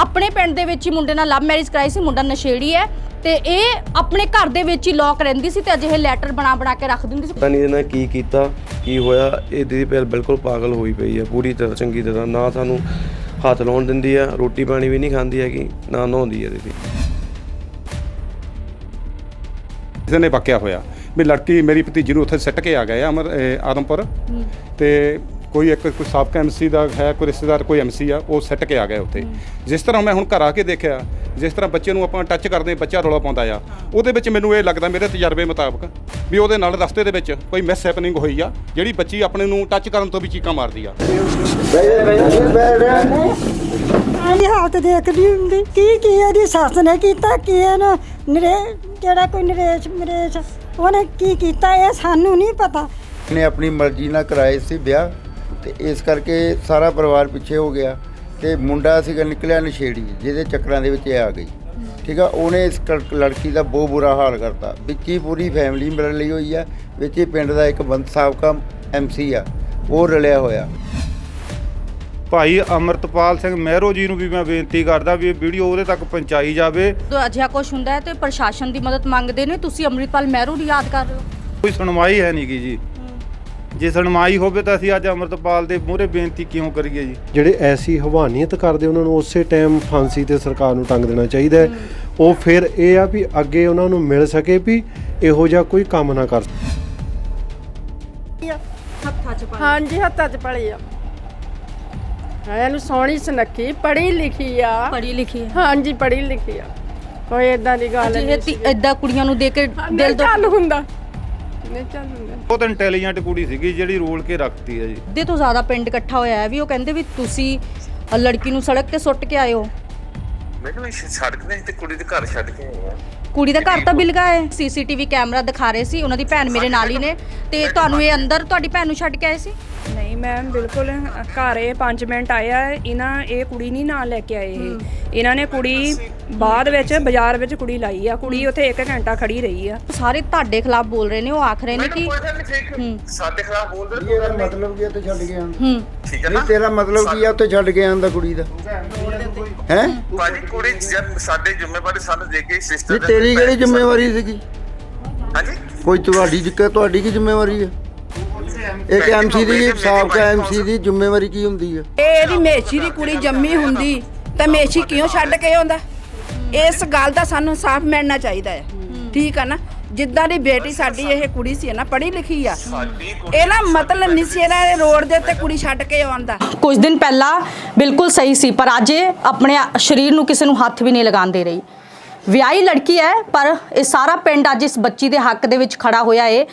ਆਪਣੇ ਪਿੰਡ ਦੇ ਵਿੱਚ ਹੀ ਮੁੰਡੇ ਨਾਲ ਲਵ ਮੈਰਿਜ ਕਰਾਈ ਸੀ ਮੁੰਡਾ ਨਸ਼ੇੜੀ ਹੈ ਤੇ ਇਹ ਆਪਣੇ ਘਰ ਦੇ ਵਿੱਚ ਹੀ ਲੋਕ ਰਹਿੰਦੀ ਸੀ ਤੇ ਅਜਿਹੇ ਲੈਟਰ ਬਣਾ ਬਣਾ ਕੇ ਰੱਖ ਦਿੰਦੀ ਸੀ। ਪਤਾ ਨਹੀਂ ਇਹਨਾਂ ਕੀ ਕੀਤਾ ਕੀ ਹੋਇਆ ਇਹ ਦੀਦੀ ਪਹਿਲ ਬਿਲਕੁਲ ਪਾਗਲ ਹੋਈ ਪਈ ਹੈ ਪੂਰੀ ਤਰ੍ਹਾਂ ਚੰਗੀ ਤਰ੍ਹਾਂ ਨਾ ਸਾਨੂੰ ਹੱਥ ਲਾਉਣ ਦਿੰਦੀ ਆ ਰੋਟੀ ਪਾਣੀ ਵੀ ਨਹੀਂ ਖਾਂਦੀ ਹੈਗੀ ਨਾ ਨਹਾਉਂਦੀ ਹੈ ਦੀਦੀ। ਕਿਸੇ ਨੇ ਵਾਕਿਆ ਹੋਇਆ ਵੀ ਲੜਕੀ ਮੇਰੀ ਭਤੀਜੀ ਨੂੰ ਉੱਥੇ ਸਿੱਟ ਕੇ ਆ ਗਏ ਆ ਅਮਰ ਆਦਮਪੁਰ ਤੇ ਕੋਈ ਇੱਕ ਕੋਈ ਸਾਬਕਾ ਐਮਸੀ ਦਾ ਹੈ ਕੋਈ ਰਿਸ਼ਤੇਦਾਰ ਕੋਈ ਐਮਸੀ ਆ ਉਹ ਸਿੱਟ ਕੇ ਆ ਗਿਆ ਉੱਥੇ। ਜਿਸ ਤਰ੍ਹਾਂ ਮੈਂ ਹੁਣ ਘਰ ਆ ਕੇ ਦੇਖਿਆ ਜਿਸ ਤਰ੍ਹਾਂ ਬੱਚੇ ਨੂੰ ਆਪਾਂ ਟੱਚ ਕਰਦੇ ਬੱਚਾ ਰੌਲਾ ਪਾਉਂਦਾ ਆ ਉਹਦੇ ਵਿੱਚ ਮੈਨੂੰ ਇਹ ਲੱਗਦਾ ਮੇਰੇ ਤਜਰਬੇ ਮੁਤਾਬਕ ਵੀ ਉਹਦੇ ਨਾਲ ਰਸਤੇ ਦੇ ਵਿੱਚ ਕੋਈ ਮਿਸ ਹੈਪਨਿੰਗ ਹੋਈ ਆ ਜਿਹੜੀ ਬੱਚੀ ਆਪਣੇ ਨੂੰ ਟੱਚ ਕਰਨ ਤੋਂ ਵੀ ਚੀਕਾਂ ਮਾਰਦੀ ਆ। ਆਹੀ ਹਾਲਤ ਦੇਖਦੀ ਹੁੰਦੀ ਕੀ ਕੀ ਇਹਦੀ ਸੱਸ ਨੇ ਕੀਤਾ ਕੀ ਇਹਨੇ ਨਰੇ ਜਿਹੜਾ ਕੋਈ ਨਰੇਸ਼ ਮਰੇਸ਼ ਉਹਨੇ ਕੀ ਕੀਤਾ ਇਹ ਸਾਨੂੰ ਨਹੀਂ ਪਤਾ। ਨੇ ਆਪਣੀ ਮਰਜ਼ੀ ਨਾਲ ਕਰਾਏ ਸੀ ਵਿਆਹ। ਤੇ ਇਸ ਕਰਕੇ ਸਾਰਾ ਪਰਿਵਾਰ ਪਿੱਛੇ ਹੋ ਗਿਆ ਤੇ ਮੁੰਡਾ ਸੀਗਾ ਨਿਕਲਿਆ ਨਸ਼ੇੜੀ ਜਿਹਦੇ ਚੱਕਰਾਂ ਦੇ ਵਿੱਚ ਇਹ ਆ ਗਈ। ਠੀਕ ਆ ਉਹਨੇ ਇਸ ਕ- ਲੜਕੀ ਦਾ ਬਹੁਤ ਬੁਰਾ ਹਾਲ ਕਰਤਾ। ਵਿੱਚ ਹੀ ਪੂਰੀ ਫੈਮਿਲੀ ਮਿਲ ਲਈ ਹੋਈ ਆ ਵਿੱਚ ਹੀ ਪਿੰਡ ਦਾ ਇੱਕ ਬੰਦ ਸਾਬਕਾ ਐਮਸੀ ਆ ਉਹ ਰਲਿਆ ਹੋਇਆ। ਭਾਈ ਅਮਰਤਪਾਲ ਸਿੰਘ ਮਹਿਰੋ ਜੀ ਨੂੰ ਵੀ ਮੈਂ ਬੇਨਤੀ ਕਰਦਾ ਵੀ ਇਹ ਵੀਡੀਓ ਉਹਦੇ ਤੱਕ ਪਹੁੰਚਾਈ ਜਾਵੇ। ਜਦੋਂ ਅਜਿਹਾ ਕੁਝ ਹੁੰਦਾ ਹੈ ਤੇ ਪ੍ਰਸ਼ਾਸਨ ਦੀ ਮਦਦ ਮੰਗਦੇ ਨੇ ਤੁਸੀਂ ਅੰਮ੍ਰਿਤਪਾਲ ਮਹਿਰੂ ਨੂੰ ਯਾਦ ਕਰ ਰਹੇ ਹੋ। ਕੋਈ ਸੁਣਵਾਈ ਹੈ ਨਹੀਂਗੀ ਜੀ। ਜੇ ਸੁਣਵਾਈ ਹੋਵੇ ਤਾਂ ਅਸੀਂ ਅੱਜ ਅਮਰਤਪਾਲ ਦੇ ਮੂਹਰੇ ਬੇਨਤੀ ਕਿਉਂ ਕਰੀਏ ਜੀ? ਜਿਹੜੇ ਐਸੀ ਹਵਾਨੀਅਤ ਕਰਦੇ ਉਹਨਾਂ ਨੂੰ ਉਸੇ ਟਾਈਮ ਫਾਂਸੀ ਤੇ ਸਰਕਾਰ ਨੂੰ ਟੰਗ ਦੇਣਾ ਚਾਹੀਦਾ ਹੈ। ਉਹ ਫਿਰ ਇਹ ਆ ਵੀ ਅੱਗੇ ਉਹਨਾਂ ਨੂੰ ਮਿਲ ਸਕੇ ਵੀ ਇਹੋ ਜਿਹਾ ਕੋਈ ਕੰਮ ਨਾ ਕਰ ਹੱਥਾਂ 'ਚ ਹਾਂਜੀ ਹੱਥਾਂ 'ਚ ਪੜੀ ਆ। ਇਹਨੂੰ ਸੋਹਣੀ ਸੁਨੱਖੀ ਪੜ੍ਹੀ ਲਿਖੀ ਆ। ਪੜ੍ਹੀ ਲਿਖੀ ਹੈ ਹਾਂਜੀ ਪੜ੍ਹੀ ਲਿਖੀ ਆ। ਕੋਈ ਇਦਾਂ ਦੀ ਗੱਲ ਨਹੀਂ ਏਦਾਂ ਕੁੜੀਆਂ ਨੂੰ ਦੇਖ ਕੇ ਦਿਲ ਦਿਲ ਤੋਂ ਹੁੰਦਾ। ਨਹੀਂ ਬਹੁਤ ਇੰਟੈਲੀਜੈਂਟ ਕੁੜੀ ਸੀਗੀ ਜਿਹੜੀ ਰੋਲ ਕੇ ਰੱਖਤੀ ਹੈ ਜੀ। ਅੱਧੇ ਤੋਂ ਜ਼ਿਆਦਾ ਪਿੰਡ ਇਕੱਠਾ ਹੋਇਆ ਹੈ ਵੀ ਉਹ ਕਹਿੰਦੇ ਵੀ ਤੁਸੀਂ ਲੜਕੀ ਨੂੰ ਸੜਕ ਤੇ ਸੁੱਟ ਕੇ ਆਏ ਹੋ। ਮੈਂ ਕਿਹਾ ਮੈਂ ਸੜਕ ਤੇ ਤੇ ਕੁੜੀ ਦੇ ਘਰ ਛੱਡ ਕੇ ਆਇਆ ਕੁੜੀ ਦਾ ਘਰ ਤਾਂ ਬਿਲਗਾ ਹੈ ਸੀਸੀਟੀਵੀ ਕੈਮਰਾ ਦਿਖਾ ਰਹੇ ਸੀ ਉਹਨਾਂ ਦੀ ਭੈਣ ਮੇਰੇ ਨਾਲ ਹੀ ਨੇ। ਤੇ ਤੁਹਾਨੂੰ ਇਹ ਅੰਦਰ ਤੁਹਾਡੀ ਭੈਣ ਨੂੰ ਛੱਡ ਕੇ ਆਏ ਸੀ? ਨਹੀਂ ਮੈਮ ਬਿਲਕੁਲ ਘਰ ਇਹ 5 ਮਿੰਟ ਆਇਆ। ਇਹਨਾਂ ਇਹ ਕੁੜੀ ਨਹੀਂ ਨਾਲ ਲੈ ਕੇ ਆਏ ਇਹ। ਇਹਨਾਂ ਨੇ ਕੁੜੀ ਬਾਅਦ ਵਿੱਚ ਬਾਜ਼ਾਰ ਵਿੱਚ ਕੁੜੀ ਲਾਈ ਆ। ਕੁੜੀ ਉੱਥੇ 1 ਘੰਟਾ ਖੜੀ ਰਹੀ ਆ। ਸਾਰੇ ਤੁਹਾਡੇ ਖਿਲਾਫ ਬੋਲ ਰਹੇ ਨੇ ਉਹ ਆਖ ਰਹੇ ਨੇ ਕਿ ਸਾਡੇ ਖਿਲਾਫ ਬੋਲ ਰਹੇ ਇਹਦਾ ਮਤਲਬ ਕੀ ਆ ਉੱਥੇ ਛੱਡ ਕੇ? ਹੂੰ। ਠੀਕ ਹੈ ਨਾ? ਤੇਰਾ ਮਤਲਬ ਕੀ ਆ ਉੱਥੇ ਛੱਡ ਕੇ ਆਉਣ ਦਾ? ਕੁੜੀ ਦਾ ਹੈ? ਭਾਜੀ ਕੁੜੀ ਜਦ ਸਾਡੇ ਜ਼ਿੰਮੇਵਾਰੀ ਸਾਨੂੰ ਦੇ ਕੇ ਸਿਸਟਰ ਨਹੀਂ ਤੇਰੀ ਕਿਹੜੀ ਜ਼ਿੰਮੇਵਾਰੀ ਸੀਗੀ? ਹਾਂਜੀ? ਕੋਈ ਤੁਹਾਡੀ ਜ਼ਿੱਕਤ ਤੁਹਾਡੀ ਕੀ ਜ਼ਿੰਮੇਵਾਰੀ ਹੈ ਇੱਕ ਐਮਸੀ ਦੀ ਸਾਬਕਾ ਐਮਸੀ ਦੀ ਜ਼ਿੰਮੇਵਾਰੀ ਕੀ ਹੁੰਦੀ ਹੈ ਇਹ ਇਹਦੀ ਮੇਸ਼ੀ ਦੀ ਕੁੜੀ ਜੰਮੀ ਹੁੰਦੀ ਤਾਂ ਮੇਸ਼ੀ ਕਿਉਂ ਛੱਡ ਕੇ ਆਉਂਦਾ? ਇਸ ਗੱਲ ਦਾ ਸਾਨੂੰ ਸਾਫ਼ ਮਿਲਣਾ ਚਾਹੀਦਾ ਹੈ। ਠੀਕ ਆ ਨਾ? ਜਿੱਦਾਂ ਦੀ ਬੇਟੀ ਸਾਡੀ ਇਹ ਕੁੜੀ ਸੀ ਨਾ ਪੜ੍ਹੀ ਲਿਖੀ ਆ। ਇਹਦਾ ਮਤਲਬ ਨਹੀਂ ਸੀ ਇਹਦਾ ਇਹ ਰੋਡ ਦੇ ਉੱਤੇ ਕੁੜੀ ਛੱਡ ਕੇ ਆਉਂਦਾ ਕੁਝ ਦਿਨ ਪਹਿਲਾਂ ਬਿਲਕੁਲ ਸਹੀ ਸੀ ਪਰ ਅੱਜ ਇਹ ਆਪਣੇ ਸਰੀਰ ਨੂੰ ਕਿਸੇ ਨੂੰ ਹੱਥ ਵੀ ਨਹੀਂ ਲਗਾਉਣ ਦੇ ਰਹੀ। ਵਿਆਹੀ ਲੜਕੀ ਹੈ ਪਰ ਇਹ ਸਾਰਾ ਪਿੰਡ ਅੱਜ ਇਸ ਬੱਚੀ ਦੇ ਹੱਕ ਦੇ ਵਿੱਚ ਖੜਾ ਹੋਇਆ ਹੈ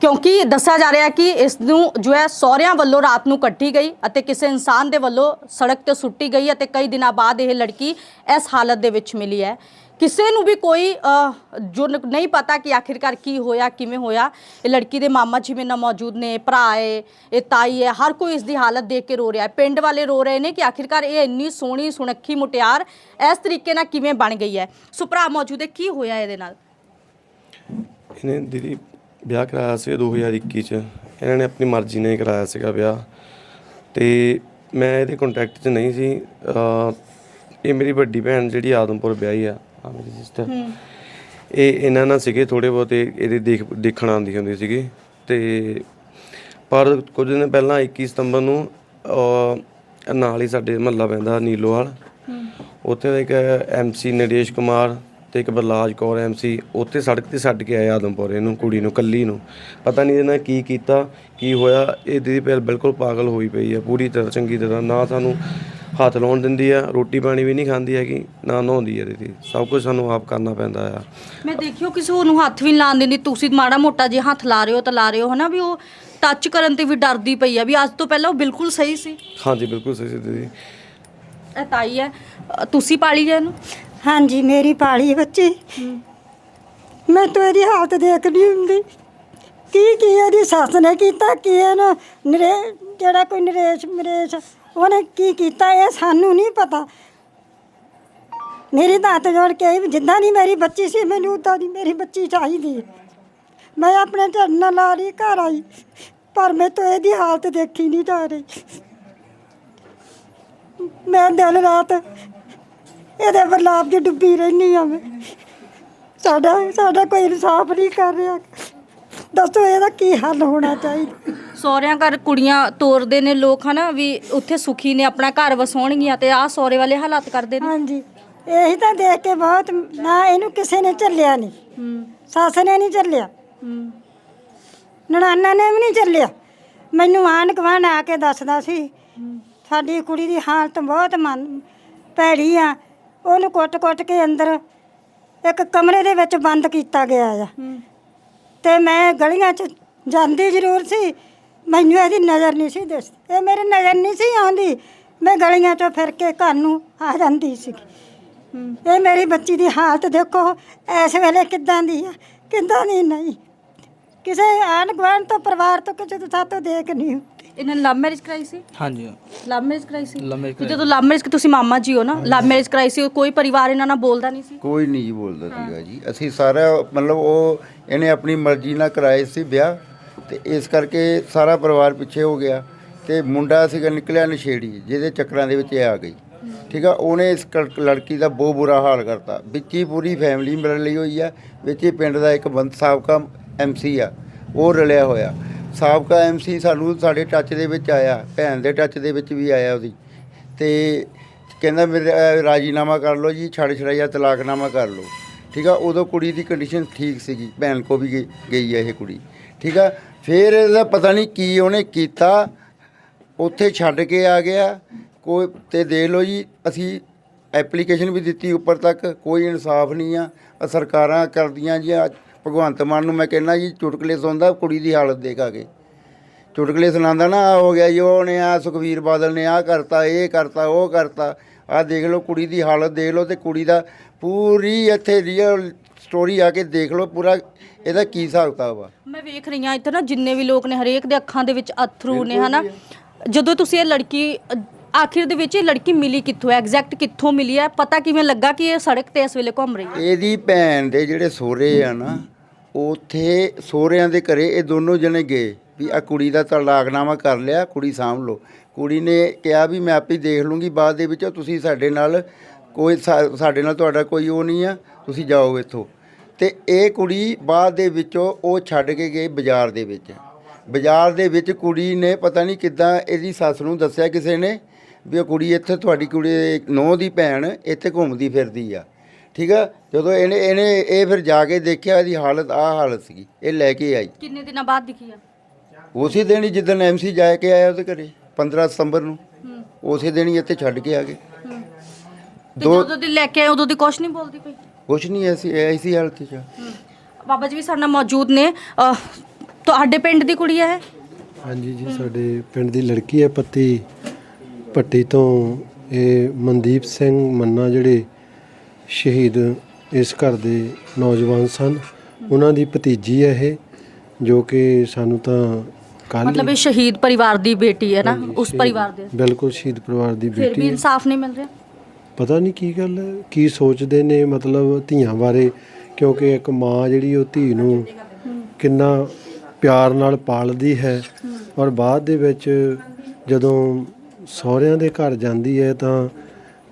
ਕਿਉਂਕਿ ਦੱਸਿਆ ਜਾ ਰਿਹਾ ਕਿ ਇਸ ਨੂੰ ਜੋ ਹੈ ਸਹੁਰਿਆਂ ਵੱਲੋਂ ਰਾਤ ਨੂੰ ਕੱਟੀ ਗਈ ਅਤੇ ਕਿਸੇ ਇਨਸਾਨ ਦੇ ਵੱਲੋਂ ਸੜਕ ਤੇ ਸੁੱਟੀ ਗਈ ਅਤੇ ਕਈ ਦਿਨਾਂ ਬਾਅਦ ਇਹ ਲੜਕੀ ਇਸ ਹਾਲਤ ਦੇ ਵਿੱਚ ਮਿਲੀ ਹੈ। ਕਿਸੇ ਨੂੰ ਵੀ ਕੋਈ ਅ, ਜੋ ਨ- ਨਹੀਂ ਪਤਾ ਕਿ ਆਖਿਰਕਾਰ ਕੀ ਹੋਇਆ ਕਿਵੇਂ ਹੋਇਆ ਇਹ ਲੜਕੀ ਦੇ ਮਾਮਾ ਜੀ ਮੇਰੇ ਨਾਲ ਮੌਜੂਦ ਨੇ ਭਰਾ ਹੈ ਇਹ ਤਾਈ ਹੈ ਹਰ ਕੋਈ ਇਸ ਦੀ ਹਾਲਤ ਦੇਖ ਕੇ ਰੋ ਰਿਹਾ ਹੈ। ਪਿੰਡ ਵਾਲੇ ਰੋ ਰਹੇ ਨੇ ਕਿ ਆਖਿਰਕਾਰ ਇਹ ਇੰਨੀ ਸੋਹਣੀ ਸੁਣੱਖੀ ਮੁਟਿਆਰ ਇਸ ਤਰੀਕੇ ਨਾਲ ਕਿਵੇਂ ਬਣ ਗਈ ਹੈ? ਸੋ ਭਰਾ ਮੌਜੂਦ ਹੈ ਕੀ ਹੋਇਆ ਇਹਦੇ ਨਾਲ? ਇਹਨੇ ਦੀਦੀ ਵਿਆਹ ਕਰਾਇਆ ਸੀ 2021 ਚ। ਇਹਨਾਂ ਨੇ ਆਪਣੀ ਮਰਜ਼ੀ ਨਾਲ ਹੀ ਕਰਾਇਆ ਸੀਗਾ ਵਿਆਹ। ਤੇ ਮੈਂ ਇਹਦੇ ਕੰਟੈਕਟ 'ਚ ਨਹੀਂ ਸੀ। ਅਹ ਇਹ ਮੇਰੀ ਵੱਡੀ ਭੈਣ ਜਿਹੜੀ ਆਦਮਪੁਰ ਵਿਆਹੀ ਆ। ਆ ਮੇਰੀ ਸਿਸਟਰ ਇਹ ਇਹਨਾਂ ਨਾਲ ਸੀਗੇ ਥੋੜੇ ਬਹੁਤੇ ਇਹਦੇ ਦੇਖ ਦੇਖਣ ਆਉਂਦੀ ਹੁੰਦੀ ਸੀਗੀ। ਤੇ ਪਰ ਕੁਝ ਦਿਨ ਪਹਿਲਾਂ 21 ਸਤੰਬਰ ਨੂੰ ਅਹ, ਨਾਲ ਹੀ ਸਾਡੇ ਮਹੱਲਾ ਪੈਂਦਾ ਨੀਲੋਵਾਲ। ਉੱਥੇ ਦਾ ਇੱਕ ਐਮਸੀ ਨਰੇਸ਼ ਕੁਮਾਰ ਤੇ ਇੱਕ ਬਰਲਾਜ ਕੌਰ ਐਮਸੀ ਉੱਥੇ ਸੜਕ ਤੇ ਛੱਡ ਕੇ ਆਏ ਆਦਮਪੁਰ ਇਹਨੂੰ ਕੁੜੀ ਨੂੰ ਕੱਲੀ ਨੂੰ। ਪਤਾ ਨਹੀਂ ਇਹਨਾਂ ਕੀ ਕੀਤਾ ਕੀ ਹੋਇਆ ਇਹ ਦੀਦੀ ਪਹਿਲ ਬਿਲਕੁਲ ਪਾਗਲ ਹੋਈ ਪਈ ਹੈ ਪੂਰੀ ਤਰ੍ਹਾਂ ਚੰਗੀ ਤਰ੍ਹਾਂ। ਨਾ ਸਾਨੂੰ ਹੱਥ ਲਾਉਣ ਦਿੰਦੀ ਆ ਰੋਟੀ ਪਾਣੀ ਵੀ ਨਹੀਂ ਖਾਂਦੀ ਹੈਗੀ ਨਾ ਨਹਾਉਂਦੀ ਹੈ ਦੀਦੀ ਸਭ ਕੁਝ ਸਾਨੂੰ ਆਪ ਕਰਨਾ ਪੈਂਦਾ ਆ। ਮੈਂ ਦੇਖਿਓ ਕਿਸੇ ਹੋਰ ਨੂੰ ਹੱਥ ਵੀ ਨਹੀਂ ਲਾਉਣ ਦਿੰਦੀ ਤੁਸੀਂ ਮਾੜਾ ਮੋਟਾ ਜੇ ਹੱਥ ਲਾ ਰਹੇ ਹੋ ਤਾਂ ਲਾ ਰਹੇ ਹੋ ਹਨਾ? ਵੀ ਉਹ ਟੱਚ ਕਰਨ ਤੇ ਵੀ ਡਰਦੀ ਪਈ ਆ ਵੀ ਅੱਜ ਤੋਂ ਪਹਿਲਾਂ ਉਹ ਬਿਲਕੁਲ ਸਹੀ ਸੀ। ਹਾਂਜੀ ਬਿਲਕੁਲ ਸਹੀ ਸੀ ਦੀਦੀ। ਇਹ ਤਾਈ ਹੈ। ਅ, ਤੁਸੀਂ ਪਾਲੀ ਹੈ ਇਹਨੂੰ? ਹਾਂਜੀ ਮੇਰੀ ਪਾਲੀ ਬੱਚੀ। ਮੈਂ ਤਾਂ ਇਹਦੀ ਹਾਲਤ ਦੇਖਦੀ ਹੁੰਦੀ। ਕੀ ਕੀ ਇਹਦੀ ਸੱਸ ਨੇ ਕੀਤਾ ਕੀ ਇਹਨੇ ਨਰੇ ਜਿਹੜਾ ਕੋਈ ਨਰੇਸ਼ ਮਰੇਸ਼ ਉਹਨੇ ਕੀ ਕੀਤਾ ਇਹ ਸਾਨੂੰ ਨਹੀਂ ਪਤਾ। ਮੇਰੀ ਤਾਂ ਹੱਥ ਜੋੜ ਕੇ ਆਈ ਵੀ ਜਿੱਦਾਂ ਦੀ ਮੇਰੀ ਬੱਚੀ ਸੀ, ਮੈਨੂੰ ਉਦਾਂ ਦੀ ਮੇਰੀ ਬੱਚੀ ਚਾਹੀਦੀ। ਹੈ। ਮੈਂ ਆਪਣੇ ਢਿੱਡ ਨਾਲ ਲਾ ਲਈ, ਘਰ ਆਈ, ਪਰ ਮੈਂ ਤਾਂ ਇਹਦੀ ਹਾਲਤ ਦੇਖੀ ਨਹੀਂ ਜਾ ਰਹੀ। ਮੈਂ ਦਿਨ ਰਾਤ ਇਹਦੇ ਬਰਲਾਪ 'ਚ ਡੁੱਬੀ ਰਹਿੰਦੀ ਆ ਮੈਂ। ਸਾਡਾ ਸਾਡਾ ਕੋਈ ਇਨਸਾਫ ਨਹੀਂ ਕਰ ਰਿਹਾ। ਦੱਸੋ ਇਹਦਾ ਕੀ ਹੱਲ ਹੋਣਾ ਚਾਹੀਦਾ? ਸਹੁਰਿਆਂ ਘਰ ਕੁੜੀਆਂ ਤੋਰਦੇ ਨੇ ਲੋਕ ਹਨਾ ਵੀ ਉੱਥੇ ਸੁਖੀ ਨੇ ਆਪਣਾ ਘਰ ਵਸਾਉਣਗੀਆਂ ਤੇ ਆਹ ਸਹੁਰੇ ਵਾਲੇ ਹਾਲਾਤ ਕਰਦੇ ਨੇ। ਹਾਂਜੀ। ਇਹੀ ਤਾਂ ਦੇਖ ਕੇ ਬਹੁਤ ਨਾ ਇਹਨੂੰ ਕਿਸੇ ਨੇ ਝੱਲਿਆ ਨਹੀਂ। ਹੂੰ। ਸੱਸ ਨੇ ਨਹੀਂ ਝੱਲਿਆ। ਹੂੰ। ਨਣਾਨਾ ਨੇ ਵੀ ਨਹੀਂ ਚੱਲਿਆ ਮੈਨੂੰ ਆਣ ਗੁਆਂਢ ਆ ਕੇ ਦੱਸਦਾ ਸੀ ਸਾਡੀ ਕੁੜੀ ਦੀ ਹਾਲਤ ਬਹੁਤ ਮਨ ਭੈੜੀ ਆ। ਉਹਨੂੰ ਕੁੱਟ-ਕੁੱਟ ਕੇ ਅੰਦਰ ਇੱਕ ਕਮਰੇ ਦੇ ਵਿੱਚ ਬੰਦ ਕੀਤਾ ਗਿਆ ਆ। ਤੇ ਮੈਂ ਗਲੀਆਂ 'ਚ ਜਾਂਦੀ ਜ਼ਰੂਰ ਸੀ। ਮੈਨੂੰ ਇਹਦੀ ਨਜ਼ਰ ਨਹੀਂ ਸੀ ਦਿਸਦੀ ਇਹ ਮੇਰੀ ਨਜ਼ਰ ਨਹੀਂ ਸੀ ਆਉਂਦੀ। ਮੈਂ ਗਲੀਆਂ 'ਚੋਂ ਫਿਰ ਕੇ ਘਰ ਨੂੰ ਆ ਜਾਂਦੀ ਸੀ। ਇਹ ਮੇਰੀ ਬੱਚੀ ਦੀ ਹਾਲਤ ਦੇਖੋ ਇਸ ਵੇਲੇ ਕਿੱਦਾਂ ਦੀ ਆ ਕਿੱਦਾਂ ਦੀ ਨਹੀਂ। ਕਿਸੇ ਆਣ ਗੁਆਂਢ ਤੋਂ ਪਰਿਵਾਰ ਤੋਂ ਕਿਸੇ ਤੋਂ ਸਾਤੋਂ ਦੇਖ ਨਹੀਂ ਹੁੰਦੀ। ਇਹਨਾਂ ਨੇ ਲਵ ਮੈਰਿਜ ਕਰਾਈ ਸੀ? ਹਾਂਜੀ। ਲਵ ਮੈਰਿਜ ਕਰਾਈ ਸੀ? Love marriage ਤੇ ਜਦੋਂ ਲਵ ਮੈਰਿਜ ਤੁਸੀਂ ਮਾਮਾ ਜੀ ਹੋ ਨਾ ਲਵ ਮੈਰਿਜ ਕਰਾਈ ਸੀ ਕੋਈ ਪਰਿਵਾਰ ਇਹਨਾਂ ਨਾਲ ਬੋਲਦਾ ਨਹੀਂ ਸੀ? ਕੋਈ ਨਹੀਂ ਜੀ ਬੋਲਦਾ ਸੀਗਾ ਜੀ। ਅਸੀਂ ਸਾਰਾ ਮਤਲਬ ਉਹ ਇਹਨੇ ਆਪਣੀ ਮਰਜ਼ੀ ਨਾਲ ਕਰਾਏ ਸੀ ਵਿਆਹ। ਤੇ ਇਸ ਕਰਕੇ ਸਾਰਾ ਪਰਿਵਾਰ ਪਿੱਛੇ ਹੋ ਗਿਆ ਤੇ ਮੁੰਡਾ ਸੀਗਾ ਨਿਕਲਿਆ ਨਸ਼ੇੜੀ, ਜਿਹਦੇ ਚੱਕਰਾਂ ਦੇ ਵਿੱਚ ਇਹ ਆ ਗਈ। ਠੀਕ ਆ, ਉਹਨੇ ਇਸ ਕ- ਲੜਕੀ ਦਾ ਬਹੁਤ ਬੁਰਾ ਹਾਲ ਕਰਤਾ। ਵਿੱਚ ਹੀ ਪੂਰੀ ਫੈਮਿਲੀ ਮਿਲ ਲਈ ਹੋਈ ਆ, ਵਿੱਚ ਹੀ ਪਿੰਡ ਦਾ ਇੱਕ ਬੰਦ, ਸਾਬਕਾ ਐਮਸੀ ਆ, ਉਹ ਰਲਿਆ ਹੋਇਆ। ਸਾਬਕਾ ਐਮਸੀ ਸਾਨੂੰ ਸਾਡੇ ਟੱਚ ਦੇ ਵਿੱਚ ਆਇਆ, ਭੈਣ ਦੇ ਟੱਚ ਦੇ ਵਿੱਚ ਵੀ ਆਇਆ ਉਹਦੀ। ਤੇ ਕਹਿੰਦਾ ਮੇਰੇ, ਰਾਜੀਨਾਮਾ ਕਰ ਲਓ ਜੀ ਛੱਡ ਛੜਾਈਆ ਤਲਾਕਨਾਮਾ ਕਰ ਲਓ। ਠੀਕ ਆ, ਉਦੋਂ ਕੁੜੀ ਦੀ ਕੰਡੀਸ਼ਨ ਠੀਕ ਸੀਗੀ, ਭੈਣ ਕੋ ਵੀ ਗਈ- ਗਈ ਹੈ ਇਹ ਕੁੜੀ। ਠੀਕ ਆ, ਫਿਰ ਇਹਦਾ ਪਤਾ ਨਹੀਂ ਕੀ ਉਹਨੇ ਕੀਤਾ, ਉੱਥੇ ਛੱਡ ਕੇ ਆ ਗਿਆ, ਕੋਈ ਤੇ ਦੇਖ ਲਓ ਜੀ, ਅਸੀਂ ਐਪਲੀਕੇਸ਼ਨ ਵੀ ਦਿੱਤੀ ਉੱਪਰ ਤੱਕ, ਕੋਈ ਇਨਸਾਫ ਨਹੀਂ ਆ, ਆਹ ਸਰਕਾਰਾਂ ਕਰਦੀਆਂ ਜੀ ਆਹ ਭਗਵੰਤ ਮਾਨ ਨੂੰ ਮੈਂ ਕਹਿੰਦਾ ਜੀ, ਚੁਟਕਲੇ ਸੁਣਦਾ, ਕੁੜੀ ਦੀ ਹਾਲਤ ਦੇਖ ਆ ਕੇ। ਚੁਟਕਲੇ ਸੁਣਾਉਂਦਾ ਨਾ, ਆਹ ਹੋ ਗਿਆ ਜੀ, ਉਹਨੇ ਆ ਸੁਖਵੀਰ ਬਾਦਲ ਨੇ ਆ ਕਰਤਾ, ਇਹ ਕਰਤਾ, ਉਹ ਕਰਤਾ ਆ ਦੇਖ ਲਓ, ਕੁੜੀ ਦੀ ਹਾਲਤ ਦੇਖ ਲਓ, ਤੇ ਕੁੜੀ ਦਾ ਪੂਰੀ ਇੱਥੇ ਰੀਅਲ ਸਟੋਰੀ ਆ ਕੇ ਦੇਖ ਲਓ ਪੂਰਾ ਇਹਦਾ ਕੀ ਹਿਸਾਬ ਕਿਤਾਬ ਆ? ਮੈਂ ਵੇਖ ਰਹੀ ਹਾਂ ਇੱਥੇ ਨਾ ਜਿੰਨੇ ਵੀ ਲੋਕ ਨੇ ਹਰੇਕ ਦੇ ਅੱਖਾਂ ਦੇ ਵਿੱਚ ਅਥਰੂ ਨੇ ਹਨਾ? ਜਦੋਂ ਤੁਸੀਂ ਇਹ ਲੜਕੀ ਆਖਿਰ ਦੇ ਵਿੱਚ ਇਹ ਲੜਕੀ ਮਿਲੀ ਕਿੱਥੋਂ ਹੈ? ਐਗਜ਼ੈਕਟ ਕਿੱਥੋਂ ਮਿਲੀ ਹੈ? ਪਤਾ ਕਿਵੇਂ ਲੱਗਾ ਕਿ ਇਹ ਸੜਕ ਤੇ ਇਸ ਵੇਲੇ ਘੁੰਮ ਰਹੀ ਹੈ? ਇਹਦੀ ਭੈਣ ਦੇ ਜਿਹੜੇ ਸਹੁਰੇ ਆ ਨਾ ਉਥੇ ਸਹੁਰਿਆਂ ਦੇ ਘਰੇ ਇਹ ਦੋਨੋਂ ਜਣੇ ਗਏ ਵੀ ਆ ਕੁੜੀ ਦਾ ਤਲਾਕਨਾਮਾ ਕਰ ਲਿਆ ਕੁੜੀ ਸਾਂਭ ਲਓ। ਕੁੜੀ ਨੇ ਕਿਹਾ ਵੀ ਮੈਂ ਆਪੇ ਦੇਖ ਲੂੰਗੀ ਬਾਅਦ ਦੇ ਵਿੱਚ ਤੁਸੀਂ ਸਾਡੇ ਨਾਲ ਕੋਈ ਸਾਡੇ ਨਾਲ ਤੁਹਾਡਾ ਕੋਈ ਉਹ ਨਹੀਂ ਆ ਤੁਸੀਂ ਜਾਓ ਇੱਥੋਂ। ਤੇ ਇਹ ਕੁੜੀ ਬਾਅਦ ਦੇ ਵਿੱਚੋਂ ਉਹ ਛੱਡ ਕੇ ਗਏ ਬਾਜ਼ਾਰ ਦੇ ਵਿੱਚ। ਬਾਜ਼ਾਰ ਦੇ ਵਿੱਚ ਕੁੜੀ ਨੇ ਪਤਾ ਨਹੀਂ ਕਿੱਦਾਂ ਇਹਦੀ ਸੱਸ ਨੂੰ ਦੱਸਿਆ ਕਿਸੇ ਨੇ ਵੀ ਉਹ ਕੁੜੀ ਇੱਥੇ ਤੁਹਾਡੀ ਕੁੜੀ ਨੌ ਦੀ ਭੈਣ ਇੱਥੇ ਘੁੰਮਦੀ ਫਿਰਦੀ ਆ। ਠੀਕ ਆ? ਜਦੋਂ ਇਹਨੇ ਇਹਨੇ ਇਹ ਫਿਰ ਜਾ ਕੇ ਦੇਖਿਆ ਇਹਦੀ ਹਾਲਤ ਆ ਹਾਲਤ ਸੀਗੀ ਇਹ ਲੈ ਕੇ ਆਈ। ਕਿੰਨੇ ਦਿਨਾਂ ਬਾਅਦ ਦਿਖੀ ਆ? ਉਸੇ ਦਿਨ ਹੀ ਜਿੱਦਣ ਐਮਸੀ ਜਾ ਕੇ ਆਇਆ ਉਹਦੇ ਘਰੇ 15 ਸਤੰਬਰ ਨੂੰ। ਉਸੇ ਦਿਨ ਹੀ ਇੱਥੇ ਛੱਡ ਕੇ ਆ ਗਏ। ਤੇ ਦੋ- ਜਦੋਂ ਦੀ ਲੈ ਕੇ ਆਏ ਉਦੋਂ ਦੀ ਕੁਛ ਨਹੀਂ ਬੋਲਦੀ ਕੋਈ। ਕੁਛ ਨਹੀਂ ਐਸੀ ਐਸੀ ਹਾਲਤ 'ਚ ਆ। ਬਾਬਾ ਜੀ ਵੀ ਸਾਡੇ ਨਾਲ ਮੌਜੂਦ ਨੇ। ਅ, ਤੁਹਾਡੇ ਪਿੰਡ ਦੀ ਕੁੜੀ ਹੈ ਇਹ? ਹਾਂਜੀ ਜੀ ਸਾਡੇ ਪਿੰਡ ਦੀ ਲੜਕੀ ਹੈ ਪੱਤੀ। ਪੱਟੀ ਤੋਂ ਇਹ ਮਨਦੀਪ ਸਿੰਘ ਮੰਨਾ ਜਿਹੜੇ ਸ਼ਹੀਦ ਇਸ ਘਰ ਦੇ ਨੌਜਵਾਨ ਸਨ। ਉਹਨਾਂ ਦੀ ਭਤੀਜੀ ਹੈ ਇਹ ਜੋ ਕਿ ਸਾਨੂੰ ਤਾਂ ਕੱਲ ਮਤਲਬ ਇਹ ਸ਼ਹੀਦ ਪਰਿਵਾਰ ਦੀ ਬੇਟੀ ਹੈ ਨਾ ਉਸ ਪਰਿਵਾਰ ਦੇ ਬਿਲਕੁਲ ਸ਼ਹੀਦ ਪਰਿਵਾਰ ਦੀ ਫਿਰ ਵੀ ਬੇਟੀ ਹੈ। ਇਨਸਾਫ ਨਹੀਂ ਮਿਲ ਰਿਹਾ? ਪਤਾ ਨਹੀਂ ਕੀ ਗੱਲ ਹੈ, ਕੀ ਸੋਚਦੇ ਨੇ ਮਤਲਬ ਧੀਆਂ ਬਾਰੇ, ਕਿਉਂਕਿ ਇੱਕ ਮਾਂ ਜਿਹੜੀ ਉਹ ਧੀ ਨੂੰ ਕਿੰਨਾ ਪਿਆਰ ਨਾਲ ਪਾਲਦੀ ਹੈ ਔਰ ਬਾਅਦ ਦੇ ਵਿੱਚ ਜਦੋਂ ਸਹੁਰਿਆਂ ਦੇ ਘਰ ਜਾਂਦੀ ਹੈ ਤਾਂ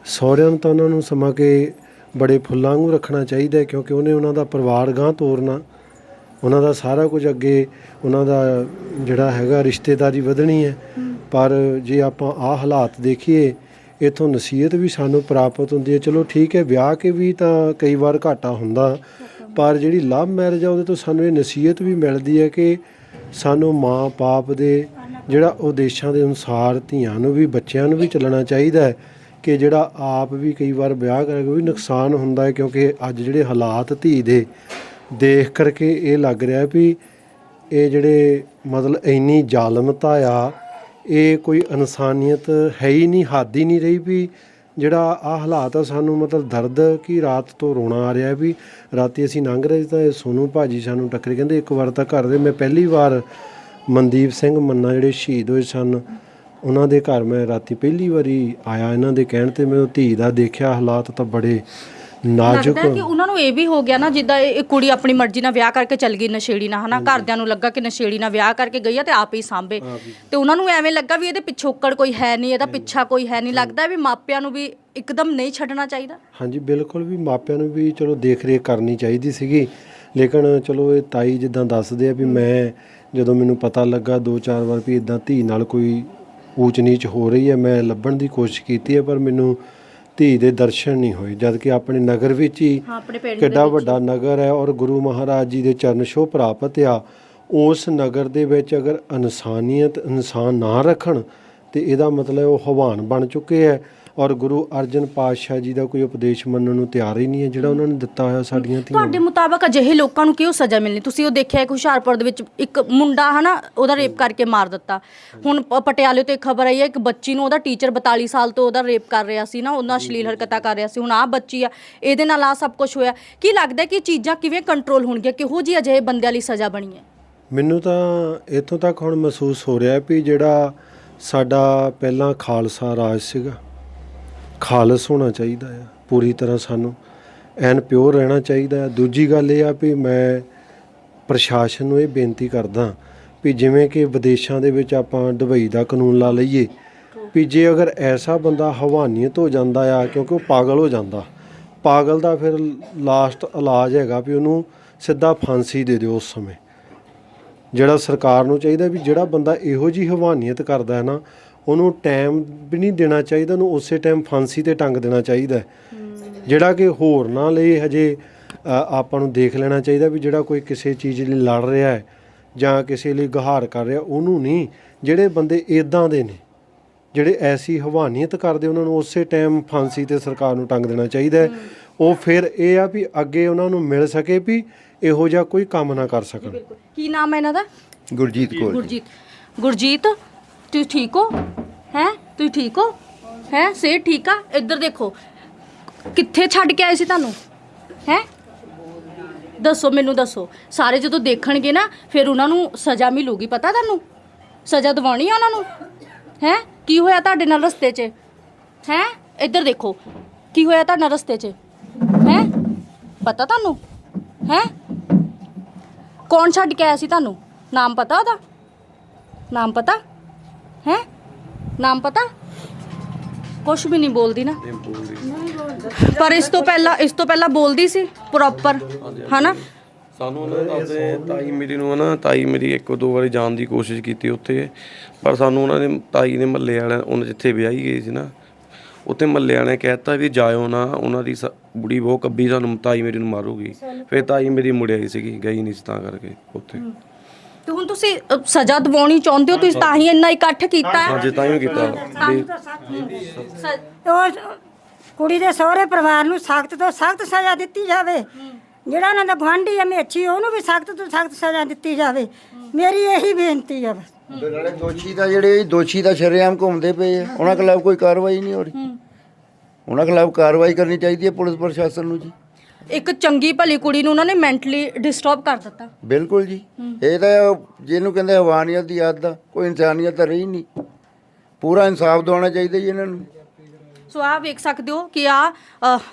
ਸਹੁਰਿਆਂ ਨੂੰ ਤਾਂ ਉਹਨਾਂ ਨੂੰ ਸਮਾ ਕੇ ਬੜੇ ਫੁੱਲਾਂ ਵਾਂਗੂ ਰੱਖਣਾ ਚਾਹੀਦਾ ਹੈ, ਕਿਉਂਕਿ ਉਹਨੇ ਉਹਨਾਂ ਦਾ ਪਰਿਵਾਰ ਗਾਂ ਤੋਰਨਾ। ਉਹਨਾਂ ਦਾ ਸਾਰਾ ਕੁਝ ਅੱਗੇ ਉਹਨਾਂ ਦਾ ਜਿਹੜਾ ਹੈਗਾ ਰਿਸ਼ਤੇਦਾਰੀ ਵਧਣੀ ਹੈ। ਪਰ ਜੇ ਆਪਾਂ ਆਹ ਹਾਲਾਤ ਦੇਖੀਏ ਇਥੋਂ ਨਸੀਹਤ ਵੀ ਸਾਨੂੰ ਪ੍ਰਾਪਤ ਹੁੰਦੀ ਹੈ। ਚਲੋ ਠੀਕ ਹੈ, ਵਿਆਹ ਕੇ ਵੀ ਤਾਂ ਕਈ ਵਾਰ ਘਾਟਾ ਹੁੰਦਾ, ਪਰ ਜਿਹੜੀ ਲਵ ਮੈਰਿਜ ਆ, ਉਹਦੇ ਤੋਂ ਸਾਨੂੰ ਇਹ ਨਸੀਹਤ ਵੀ ਮਿਲਦੀ ਹੈ ਕਿ ਸਾਨੂੰ ਮਾਂ ਬਾਪ ਦੇ ਜਿਹੜਾ ਉਦੇਸ਼ਾਂ ਦੇ ਅਨੁਸਾਰ ਧੀਆਂ ਨੂੰ ਵੀ, ਬੱਚਿਆਂ ਨੂੰ ਵੀ ਚੱਲਣਾ ਚਾਹੀਦਾ ਹੈ ਕਿ ਜਿਹੜਾ ਆਪ ਵੀ ਕਈ ਵਾਰ ਵਿਆਹ ਕਰਕੇ ਵੀ ਨੁਕਸਾਨ ਹੁੰਦਾ ਹੈ, ਕਿਉਂਕਿ ਅੱਜ ਜਿਹੜੇ ਹਾਲਾਤ ਧੀ ਦੇ ਦੇਖ ਕਰਕੇ ਇਹ ਲੱਗ ਰਿਹਾ ਵੀ ਇਹ ਜਿਹੜੇ ਮਤਲਬ ਇੰਨੀ ਜ਼ਾਲਮਤਾ ਆ ਇਹ ਕੋਈ ਇਨਸਾਨੀਅਤ ਹੈ ਹੀ ਨਹੀਂ, ਹੱਦ ਹੀ ਨਹੀਂ ਰਹੀ ਵੀ ਜਿਹੜਾ ਆ ਹਾਲਾਤ ਆ ਸਾਨੂੰ ਮਤਲਬ ਦਰਦ ਕਿ ਰਾਤ ਤੋਂ ਰੋਣਾ ਆ ਰਿਹਾ ਵੀ ਰਾਤੀ ਅਸੀਂ ਲੰਘ ਰਹੇ ਸੀ ਤਾਂ ਇਹ ਸੋਨੂ ਭਾਜੀ ਸਾਨੂੰ ਟੱਕਰੇ ਕਹਿੰਦੇ, ਇੱਕ ਵਾਰ ਤਾਂ ਘਰ ਦੇ, ਮੈਂ ਪਹਿਲੀ ਵਾਰ ਮਨਦੀਪ ਸਿੰਘ ਮੰਨਾ ਜਿਹੜੇ ਸ਼ਹੀਦ ਹੋਏ ਸਨ, ਉਹਨਾਂ ਦੇ ਘਰ ਮੈਂ ਰਾਤੀ ਪਹਿਲੀ ਵਾਰੀ ਆਇਆ ਇਹਨਾਂ ਦੇ ਕਹਿਣ ਤੇ ਮੈਂ ਉਹ ਧੀ ਦਾ ਦੇਖਿਆ ਹਾਲਾਤ ਤਾਂ ਬੜੇ ਨਾਜ਼ੁਕ। ਲੱਗਦਾ ਕਿ ਉਹਨਾਂ ਨੂੰ ਇਹ ਵੀ ਹੋ ਗਿਆ ਨਾ ਜਿੱਦਾਂ ਇਹ ਇਹ ਕੁੜੀ ਆਪਣੀ ਮਰਜ਼ੀ ਨਾਲ ਵਿਆਹ ਕਰਕੇ ਚੱਲ ਗਈ ਨਸ਼ੇੜੀ ਨਾਲ ਹਨਾ? ਘਰਦਿਆਂ ਨੂੰ ਲੱਗਾ ਕਿ ਨਸ਼ੇੜੀ ਨਾਲ ਵਿਆਹ ਕਰਕੇ ਗਈ ਆ ਤੇ ਆਪ ਹੀ ਸਾਂਭੇ। ਤੇ ਉਹਨਾਂ ਨੂੰ ਐਵੇਂ ਲੱਗਾ ਵੀ ਇਹਦੇ ਪਿਛੋਕੜ ਕੋਈ ਹੈ ਨਹੀਂ ਇਹਦਾ ਪਿੱਛਾ ਕੋਈ ਹੈ ਨਹੀਂ। ਲੱਗਦਾ ਵੀ ਮਾਪਿਆਂ ਨੂੰ ਵੀ ਇੱਕਦਮ ਨਹੀਂ ਛੱਡਣਾ ਚਾਹੀਦਾ? ਹਾਂਜੀ ਬਿਲਕੁਲ ਵੀ ਮਾਪਿਆਂ ਨੂੰ ਵੀ ਚਲੋ ਦੇਖ ਰੇਖ ਕਰਨੀ ਚਾਹੀਦੀ ਸੀਗੀ। ਲੇਕਿਨ ਚਲੋ ਇਹ ਤਾਈ ਜਿੱਦਾਂ ਦੱਸਦੇ ਆ ਵੀ ਮੈਂ ਜਦੋਂ ਮੈਨੂੰ ਪਤਾ ਲੱਗਾ ਦੋ ਚਾਰ ਵਾਰ ਵੀ ਇਦਾਂ ਧੀ ਨਾਲ ਕੋਈ ਊਚ ਨੀਚ ਹੋ ਰਹੀ ਹੈ ਮੈਂ ਲੱਭਣ ਦੀ ਕੋਸ਼ਿਸ਼ ਕੀਤੀ ਹੈ ਪਰ ਮੈਨੂੰ ਧੀ ਦੇ ਦਰਸ਼ਨ ਨਹੀਂ ਹੋਏ ਜਦ ਕਿ ਆਪਣੇ ਨਗਰ ਵਿੱਚ ਹੀ ਹਾਂ ਆਪਣੇ ਪਿੰਡ ਕਿੱਡਾ ਵੱਡਾ ਨਗਰ ਹੈ ਔਰ ਗੁਰੂ ਮਹਾਰਾਜ ਜੀ ਦੇ ਚਰਨ ਛੋਹ ਪ੍ਰਾਪਤ ਆ। ਉਸ ਨਗਰ ਦੇ ਵਿੱਚ ਅਗਰ ਇਨਸਾਨੀਅਤ ਇਨਸਾਨ ਨਾ ਰੱਖਣ ਤੇ ਇਹਦਾ ਮਤਲਬ ਉਹ ਹਵਾਨ ਬਣ ਚੁੱਕੇ ਹੈ। ਔਰ ਗੁਰੂ ਅਰਜਨ ਪਾਤਸ਼ਾਹ ਜੀ ਦਾ ਕੋਈ ਉਪਦੇਸ਼ ਮੰਨਣ ਨੂੰ ਤਿਆਰ ਹੀ ਨਹੀਂ ਹੈ ਜਿਹੜਾ ਉਹਨਾਂ ਨੇ ਦਿੱਤਾ ਹੋਇਆ ਸਾਡੀਆਂ ਧੀਆਂ ਤੁਹਾਡੇ ਮੁਤਾਬਕ ਅਜਿਹੇ ਲੋਕਾਂ ਨੂੰ ਕਿਉਂ ਸਜ਼ਾ ਮਿਲਣੀ? ਤੁਸੀਂ ਉਹ ਦੇਖਿਆ ਇੱਕ ਹੁਸ਼ਿਆਰਪੁਰ ਦੇ ਵਿੱਚ ਇੱਕ ਮੁੰਡਾ ਹਨਾ ਉਹਦਾ ਰੇਪ ਕਰਕੇ ਮਾਰ ਦਿੱਤਾ। ਹੁਣ ਪ- ਪਟਿਆਲੇ ਤੋਂ ਇੱਕ ਖਬਰ ਆਈ ਹੈ ਇੱਕ ਬੱਚੀ ਨੂੰ ਉਹਦਾ ਟੀਚਰ 42 ਸਾਲ ਤੋਂ ਉਹਦਾ ਰੇਪ ਕਰ ਰਿਹਾ ਸੀ ਨਾ ਉਹਨਾਂ ਅਸ਼ਲੀਲ ਹਰਕਤਾਂ ਕਰ ਰਿਹਾ ਸੀ। ਹੁਣ ਆਹ ਬੱਚੀ ਆ ਇਹਦੇ ਨਾਲ ਆ ਸਭ ਕੁਝ ਹੋਇਆ। ਕੀ ਲੱਗਦਾ ਕਿ ਇਹ ਚੀਜ਼ਾਂ ਕਿਵੇਂ ਕੰਟਰੋਲ ਹੋਣਗੀਆਂ? ਕਿਹੋ ਜਿਹੀ ਅਜਿਹੇ ਬੰਦਿਆਂ ਲਈ ਸਜ਼ਾ ਬਣੀ ਹੈ? ਮੈਨੂੰ ਤਾਂ ਇੱਥੋਂ ਤੱਕ ਹੁਣ ਮਹਿਸੂਸ ਹੋ ਰਿਹਾ ਵੀ ਜਿਹੜਾ ਸਾਡਾ ਪਹਿਲਾਂ ਖਾਲਸਾ ਰਾਜ ਸੀਗਾ ਖਾਲਸ ਹੋਣਾ ਚਾਹੀਦਾ ਆ, ਪੂਰੀ ਤਰ੍ਹਾਂ ਸਾਨੂੰ ਐਨ ਪਿਓਰ ਰਹਿਣਾ ਚਾਹੀਦਾ ਹੈ ਦੂਜੀ ਗੱਲ ਇਹ ਆ ਵੀ ਮੈਂ ਪ੍ਰਸ਼ਾਸਨ ਨੂੰ ਇਹ ਬੇਨਤੀ ਕਰਦਾ ਵੀ ਜਿਵੇਂ ਕਿ ਵਿਦੇਸ਼ਾਂ ਦੇ ਵਿੱਚ ਆਪਾਂ ਦੁਬਈ ਦਾ ਕਾਨੂੰਨ ਲਾ ਲਈਏ ਵੀ ਜੇ ਅਗਰ ਐਸਾ ਬੰਦਾ ਹਵਾਨੀਅਤ ਹੋ ਜਾਂਦਾ ਆ, ਕਿਉਂਕਿ ਉਹ ਪਾਗਲ ਹੋ ਜਾਂਦਾ, ਪਾਗਲ ਦਾ ਫਿਰ ਲਾਸਟ ਇਲਾਜ ਹੈਗਾ ਵੀ ਉਹਨੂੰ ਸਿੱਧਾ ਫਾਂਸੀ ਦੇ ਦਿਓ ਉਸ ਸਮੇਂ। ਜਿਹੜਾ ਸਰਕਾਰ ਨੂੰ ਚਾਹੀਦਾ ਵੀ ਜਿਹੜਾ ਬੰਦਾ ਇਹੋ ਜੀ ਹਵਾਨੀਅਤ ਕਰਦਾ ਹੈ ਨਾ ਉਹਨੂੰ ਟਾਈਮ ਵੀ ਨਹੀਂ ਦੇਣਾ ਚਾਹੀਦਾ ਉਹਨੂੰ ਉਸੇ ਟਾਈਮ ਫਾਂਸੀ ਤੇ ਟੰਗ ਦੇਣਾ ਚਾਹੀਦਾ। ਜਿਹੜਾ ਕਿ ਹੋਰ ਨਾ ਲਈ ਹਜੇ ਆਪਾਂ ਨੂੰ ਦੇਖ ਲੈਣਾ ਚਾਹੀਦਾ ਵੀ ਜਿਹੜਾ ਕੋਈ ਕਿਸੇ ਚੀਜ਼ ਲਈ ਲੜ ਰਿਹਾ ਹੈ ਜਾਂ ਕਿਸੇ ਲਈ ਗੁਹਾਰ ਕਰ ਰਿਹਾ ਉਹਨੂੰ ਨਹੀਂ ਜਿਹੜੇ ਬੰਦੇ ਇਦਾਂ ਦੇ ਨੇ ਜਿਹੜੇ ਐਸੀ ਹਵਾਨੀਅਤ ਕਰਦੇ ਉਹਨਾਂ ਨੂੰ ਉਸੇ ਟਾਈਮ ਫਾਂਸੀ ਤੇ ਸਰਕਾਰ ਨੂੰ ਟੰਗ ਦੇਣਾ ਚਾਹੀਦਾ ਹੈ। ਉਹ ਫਿਰ ਇਹ ਆ ਵੀ ਅੱਗੇ ਉਹਨਾਂ ਨੂੰ ਮਿਲ ਸਕੇ ਵੀ ਇਹੋ ਜਿਹਾ ਕੋਈ ਕੰਮ ਨਾ ਕਰ ਸਕਣ ਕੀ ਨਾਮ ਹੈ ਇਹਨਾਂ ਦਾ ਗੁਰਜੀਤ ਕੌਰ। ਗੁਰਜੀਤ ਗੁਰਜੀਤ ਤੁਸੀਂ ਠੀਕ ਹੋ? ਹੈ? ਤੁਸੀਂ ਠੀਕ ਹੋ? ਹੈ? ਸਿਹਤ ਠੀਕ ਆ? ਇੱਧਰ ਦੇਖੋ। ਕਿੱਥੇ ਛੱਡ ਕੇ ਆਏ ਸੀ ਤੁਹਾਨੂੰ? ਹੈ? ਦੱਸੋ, ਮੈਨੂੰ ਦੱਸੋ। ਸਾਰੇ ਜਦੋਂ ਦੇਖਣਗੇ ਨਾ, ਫਿਰ ਉਹਨਾਂ ਨੂੰ ਸਜ਼ਾ ਮਿਲੂਗੀ, ਪਤਾ ਤੁਹਾਨੂੰ? ਸਜ਼ਾ ਦਿਵਾਉਣੀ ਆ ਉਹਨਾਂ ਨੂੰ? ਹੈ? ਕੀ ਹੋਇਆ ਤੁਹਾਡੇ ਨਾਲ ਰਸਤੇ 'ਚ? ਹੈ? ਇੱਧਰ ਦੇਖੋ। ਕੀ ਹੋਇਆ ਤੁਹਾਡੇ ਨਾਲ ਰਸਤੇ 'ਚ? ਹੈ? ਪਤਾ ਤੁਹਾਨੂੰ? ਹੈ? ਕੌਣ ਛੱਡ ਕੇ ਆਇਆ ਸੀ ਤੁਹਾਨੂੰ? ਨਾਮ ਪਤਾ ਉਹਦਾ? ਨਾਮ ਪਤਾ? ਹੈ? ਨਾਮ ਪਤਾ? ਕੁਛ ਵੀ ਨਹੀਂ ਬੋਲਦੀ ਨਾ। ਪਰ ਇਸ ਤੋਂ ਪਹਿਲਾਂ ਇਸ ਤੋਂ ਪਹਿਲਾਂ ਬੋਲਦੀ ਸੀ ਪ੍ਰੋਪਰ ਹਨਾ? ਸਾਨੂੰ ਉਹਨਾਂ ਨੇ ਦੱਸਦੇ ਤਾਈ ਮੇਰੀ ਨੂੰ ਨਾ ਤਾਈ ਮੇਰੀ ਇੱਕ ਦੋ ਵਾਰੀ ਜਾਣ ਦੀ ਕੋਸ਼ਿਸ਼ ਕੀਤੀ ਉੱਥੇ। ਪਰ ਸਾਨੂੰ ਉਹਨਾਂ ਨੇ ਤਾਈ ਨੇ ਮੱਲੇ ਵਾਲਿਆਂ ਉਹਨਾਂ ਜਿੱਥੇ ਵਿਆਹੀ ਗਈ ਸੀ ਨਾ ਉੱਥੇ ਮੱਲੇ ਵਾਲਿਆਂ ਨੇ ਕਹਿਤਾ ਵੀ ਜਾਇਓ ਨਾ ਉਹਨਾਂ ਦੀ ਸ- ਬੁੜੀ ਬਹੁਤ ਕੱਬੀ ਸਾਨੂੰ ਤਾਈ ਮੇਰੀ ਨੂੰ ਮਾਰੂਗੀ। ਫਿਰ ਤਾਈ ਮੇਰੀ ਮੁੜ ਆਈ ਸੀਗੀ ਗਈ ਨਹੀਂ ਸੀ ਤਾਂ ਕਰਕੇ ਉੱਥੇ। ਤੇ ਹੁਣ ਤੁਸੀਂ ਅ, ਸਜ਼ਾ ਦਿਵਾਉਣੀ ਚਾਹੁੰਦੇ ਹੋ ਤੁਸੀਂ ਤਾਂ ਹੀ ਇੰਨਾ ਇਕੱਠ ਕੀਤਾ ਹੈ? ਹਾਂਜੀ ਤਾਂ ਹੀ ਕੀਤਾ। ਵੀ ਸ- ਉਹ ਕੁੜੀ ਦੇ ਸਹੁਰੇ ਪਰਿਵਾਰ ਨੂੰ ਸਖਤ ਤੋਂ ਸਖਤ ਸਜ਼ਾ ਦਿੱਤੀ ਜਾਵੇ। ਜਿਹੜਾ ਉਹਨਾਂ ਦਾ ਗੁਆਂਢੀ ਹੈ ਮੇਛੀ ਉਹਨੂੰ ਵੀ ਸਖਤ ਤੋਂ ਸਖਤ ਸਜ਼ਾ ਦਿੱਤੀ ਜਾਵੇ। ਮੇਰੀ ਇਹੀ ਬੇਨਤੀ ਹੈ ਬਸ। ਤੇ ਨਾਲੇ ਦੋਸ਼ੀ ਦਾ ਜਿਹੜੇ ਦੋਸ਼ੀ ਦਾ ਸ਼ਰੇਆਮ ਘੁੰਮਦੇ ਪਏ ਆ। ਉਹਨਾਂ ਖਿਲਾਫ ਕੋਈ ਕਾਰਵਾਈ ਨਹੀਂ ਹੋ। ਰਹੀ ਉਹਨਾਂ ਖਿਲਾਫ ਕਾਰਵਾਈ ਕਰਨੀ ਚਾਹੀਦੀ ਹੈ ਪੁਲਿਸ ਪ੍ਰਸ਼ਾਸਨ ਨੂੰ ਜੀ। ਇੱਕ ਚੰਗੀ ਭਲੀ ਕੁੜੀ ਨੂੰ ਉਹਨਾਂ ਨੇ ਮੈਂਟਲੀ ਡਿਸਟਰਬ ਕਰ ਦਿੱਤਾ। ਬਿਲਕੁਲ ਜੀ। ਇਹ ਤਾਂ ਜਿਹਨੂੰ ਕਹਿੰਦੇ ਹਵਾਨੀਅਤ ਦੀ ਆਦਤ ਆ ਕੋਈ ਇਨਸਾਨੀਅਤ ਤਾਂ ਰਹੀ ਨਹੀਂ। ਪੂਰਾ ਇਨਸਾਫ ਦਿਵਾਉਣਾ ਚਾਹੀਦਾ ਜੀ ਇਹਨਾਂ ਨੂੰ। ਸੋ ਆਹ ਵੇਖ ਸਕਦੇ ਹੋ ਕਿ ਆ